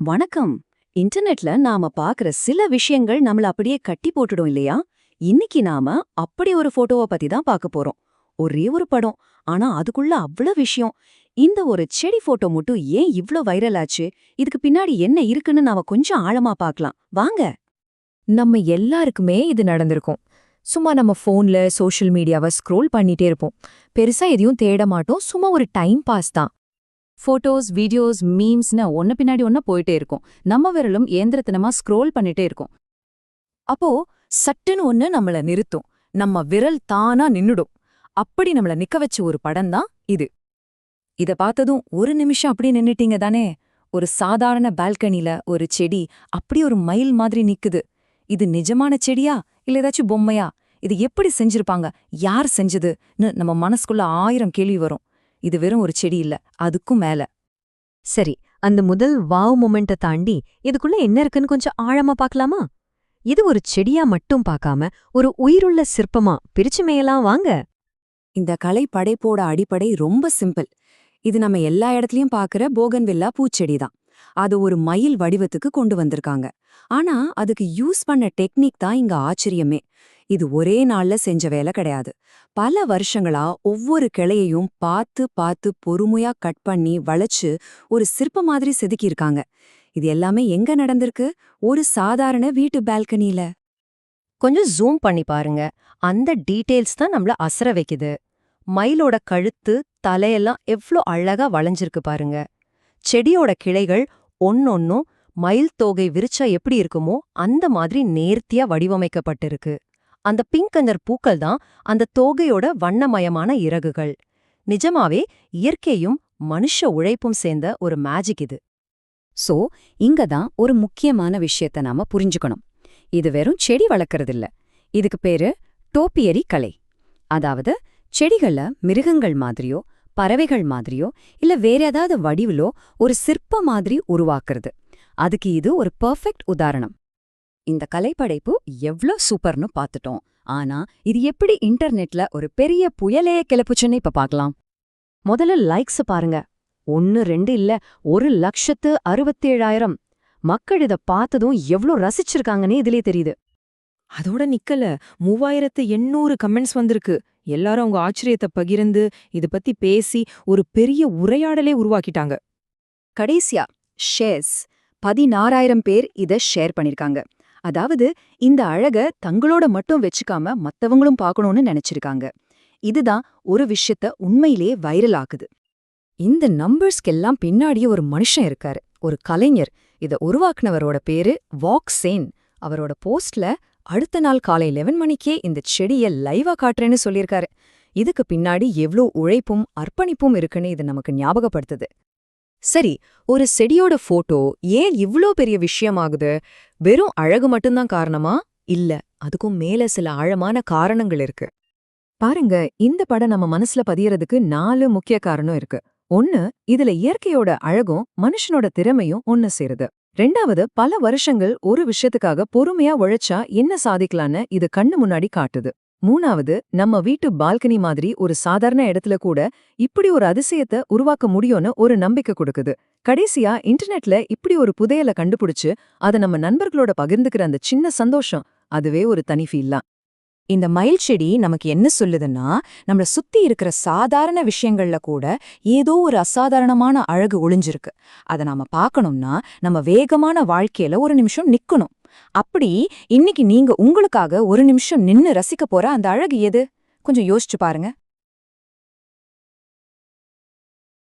வணக்கம். இன்டர்நெட்ல நாம பாக்குற சில விஷயங்கள் நம்மள அப்படியே கட்டி போட்டுடும் இல்லையா? இன்னைக்கு நாம அப்படி ஒரு போட்டோவை பத்தி தான் பார்க்க போறோம். ஒரே ஒரு படம். ஆனா அதுக்குள்ள அவ்வளோ விஷயம். இந்த ஒரு செடி போட்டோ மட்டும் ஏன் இவ்ளோ வைரல் ஆச்சு? இதுக்கு பின்னாடி என்ன இருக்குன்னு நாம கொஞ்சம் ஆழமா பார்க்கலாம் வாங்க. நம்ம எல்லாருக்குமே இது நடந்திருக்கும். சும்மா நம்ம ஃபோன்ல சோஷியல் மீடியாவை ஸ்க்ரோல் பண்ணிட்டே இருப்போம். பெருசா எதையும் தேட மாட்டோம். சும்மா ஒரு டைம் பாஸ் தான். ஃபோட்டோஸ் வீடியோஸ் மீம்ஸ்னு ஒன்று பின்னாடி ஒன்று போயிட்டே இருக்கும். நம்ம விரலும் ஏந்திரத்தனமா ஸ்க்ரோல் பண்ணிட்டே இருக்கும். அப்போ சட்டுன்னு ஒன்னு நம்மள நிறுத்தும். நம்ம விரல் தானா நின்னுடும். அப்படி நம்மள நிக்க வச்ச ஒரு படம் தான் இது. இத பார்த்ததும் ஒரு நிமிஷம் அப்படி நின்னுட்டீங்க தானே? ஒரு சாதாரண பால்கனில ஒரு செடி அப்படி ஒரு மயில் மாதிரி நிக்குது. இது நிஜமான செடியா? இல்ல ஏதாச்சும் பொம்மையா? இது எப்படி செஞ்சிருப்பாங்க? யார் செஞ்சதுன்னு நம்ம மனசுக்குள்ள ஆயிரம் கேள்வி வரும். இது வெறும் ஒரு செடி இல்ல அதுக்கும் மேல. சரி அந்த முதல் வாவ் மொமெண்ட்டை தாண்டி இதுக்குள்ள என்ன இருக்குன்னு கொஞ்சம் ஆழமா பார்க்கலாமா இது ஒரு செடியா மட்டும் பார்க்காம ஒரு உயிருள்ள சிற்பமா பிரிச்சு மேயலாம் வாங்க. இந்த கலை படைப்போட அடிப்படை ரொம்ப சிம்பிள். இது நம்ம எல்லா இடத்துலயும் பாக்குற போகன்வில்லா பூச்செடி தான் அது ஒரு மயில் வடிவத்துக்கு கொண்டு வந்திருக்காங்க. ஆனா அதுக்கு யூஸ் பண்ண டெக்னிக் தான் இங்க ஆச்சரியமே. இது ஒரே நாள்ல செஞ்ச வேலை கிடையாது. பல வருஷங்களா ஒவ்வொரு கிளையையும் பார்த்து பார்த்து பொறுமையா கட் பண்ணி வளைச்சு ஒரு சிற்ப மாதிரி செதுக்கியிருக்காங்க. இது எல்லாமே எங்க நடந்திருக்கு? ஒரு சாதாரண வீட்டு பால்கனியில கொஞ்சம் ஜூம் பண்ணி பாருங்க. அந்த டீட்டெயில்ஸ் தான் நம்மள அசர வைக்குது. மயிலோட கழுத்து தலையெல்லாம் எவ்ளோ அழகா வளைஞ்சிருக்கு பாருங்க. செடியோட கிளைகள் ஒன்னொன்னும் மயில் தோகை விரிச்சா எப்படி இருக்குமோ அந்த மாதிரி நேர்த்தியா வடிவமைக்கப்பட்டிருக்கு. அந்த பிங்க் கலர் பூக்கள் தான் அந்த தோகையோட வண்ணமயமான இறகுகள். நிஜமாவே இயற்கையும் மனுஷ உழைப்பும் சேர்ந்த ஒரு மேஜிக் இது. சோ இங்க தான் ஒரு முக்கியமான விஷயத்த நாம புரிஞ்சுக்கணும். இது வெறும் செடி வளர்க்கறதில்ல. இதுக்கு பேரு டோப்பியரி கலை. அதாவது செடிகள மிருகங்கள் மாதிரியோ பறவைகள் மாதிரியோ இல்ல வேற ஏதாவது வடிவிலோ ஒரு சிற்ப மாதிரி உருவாக்குறது. அதுக்கு இது ஒரு பெர்ஃபெக்ட் உதாரணம். இந்த கலைப்படைப்பு எவ்ளோ சூப்பர்னு பார்த்துட்டோம். ஆனா இது எப்படி இன்டர்நெட்ல ஒரு பெரிய புயலையே கிளப்புச்சுன்னு இப்ப பார்க்கலாம். முதல்ல லைக்ஸ் பாருங்க. ஒன்னு ரெண்டு இல்ல ஒரு லட்சத்து அறுபத்தேழாயிரம். மக்கள் இத பார்த்ததும் எவ்ளோ ரசிச்சிருக்காங்கன்னே இதுலயே தெரியுது. அதோட நிக்கல. மூவாயிரத்து எண்ணூறு கமெண்ட்ஸ் வந்திருக்கு. எல்லாரும் அவங்க ஆச்சரியத்தை பகிர்ந்து இது பத்தி பேசி ஒரு பெரிய உரையாடலே உருவாக்கிட்டாங்க. கடைசியா ஷேர்ஸ் பதினாறாயிரம் பேர் இத ஷேர் பண்ணிருக்காங்க. அதாவது இந்த அழக தங்களோட மட்டும் வச்சுக்காம மத்தவங்களும் பார்க்கணும்னு நினைச்சிருக்காங்க. இதுதான் ஒரு விஷயத்த உண்மையிலேயே வைரல் ஆக்குது இந்த நம்பர்ஸ்க்கெல்லாம் பின்னாடியே ஒரு மனுஷன் இருக்காரு. ஒரு கலைஞர். இத உருவாக்குனவரோட பேரு வாக் சேன். அவரோட போஸ்ட்ல அடுத்த நாள் காலை 11 மணிக்கே இந்த செடிய லைவா காட்டுறேன்னு சொல்லியிருக்காரு இதுக்கு பின்னாடி எவ்ளோ உழைப்பும் அர்ப்பணிப்பும் இருக்குன்னு இது நமக்கு ஞாபகப்படுத்துது. சரி ஒரு செடியோட போட்டோ ஏன் இவ்ளோ பெரிய விஷயமாகுது? வெறும் அழகு மட்டும்தான் காரணமா? இல்ல அதுக்கும் மேல சில ஆழமான காரணங்கள் இருக்கு. பாருங்க இந்த படம் நம்ம மனசுல பதியறதுக்கு நாலு முக்கிய காரணம் இருக்கு. ஒன்னு இதுல இயற்கையோட அழகும் மனுஷனோட திறமையும் ஒன்னு சேருது. ரெண்டாவது பல வருஷங்கள் ஒரு விஷயத்துக்காக பொறுமையா உழைச்சா என்ன சாதிக்கலான்னு இது கண்ணு முன்னாடி காட்டுது. மூணாவது நம்ம வீட்டு பால்கனி மாதிரி ஒரு சாதாரண இடத்துல கூட இப்படி ஒரு அதிசயத்தை உருவாக்க முடியும்னு ஒரு நம்பிக்கை கொடுக்குது. கடைசியா இன்டர்நெட்ல இப்படி ஒரு புதையலை கண்டுபிடிச்சு அதை நம்ம நண்பர்களோட பகிர்ந்துக்கிற அந்த சின்ன சந்தோஷம் அதுவே ஒரு தனி ஃபீல் தான். இந்த மயில் செடி நமக்கு என்ன சொல்லுதுன்னா நம்மளை சுத்தி இருக்கிற சாதாரண விஷயங்கள்ல கூட ஏதோ ஒரு அசாதாரணமான அழகு ஒளிஞ்சிருக்கு. அத நாம பார்க்கணும்னா நம்ம வேகமான வாழ்க்கையில ஒரு நிமிஷம் நிக்கணும். அப்படி இன்னைக்கு நீங்க உங்களுக்காக ஒரு நிமிஷம் நின்னு ரசிக்க போற அந்த அழகு எது? கொஞ்சம் யோசிச்சு பாருங்க.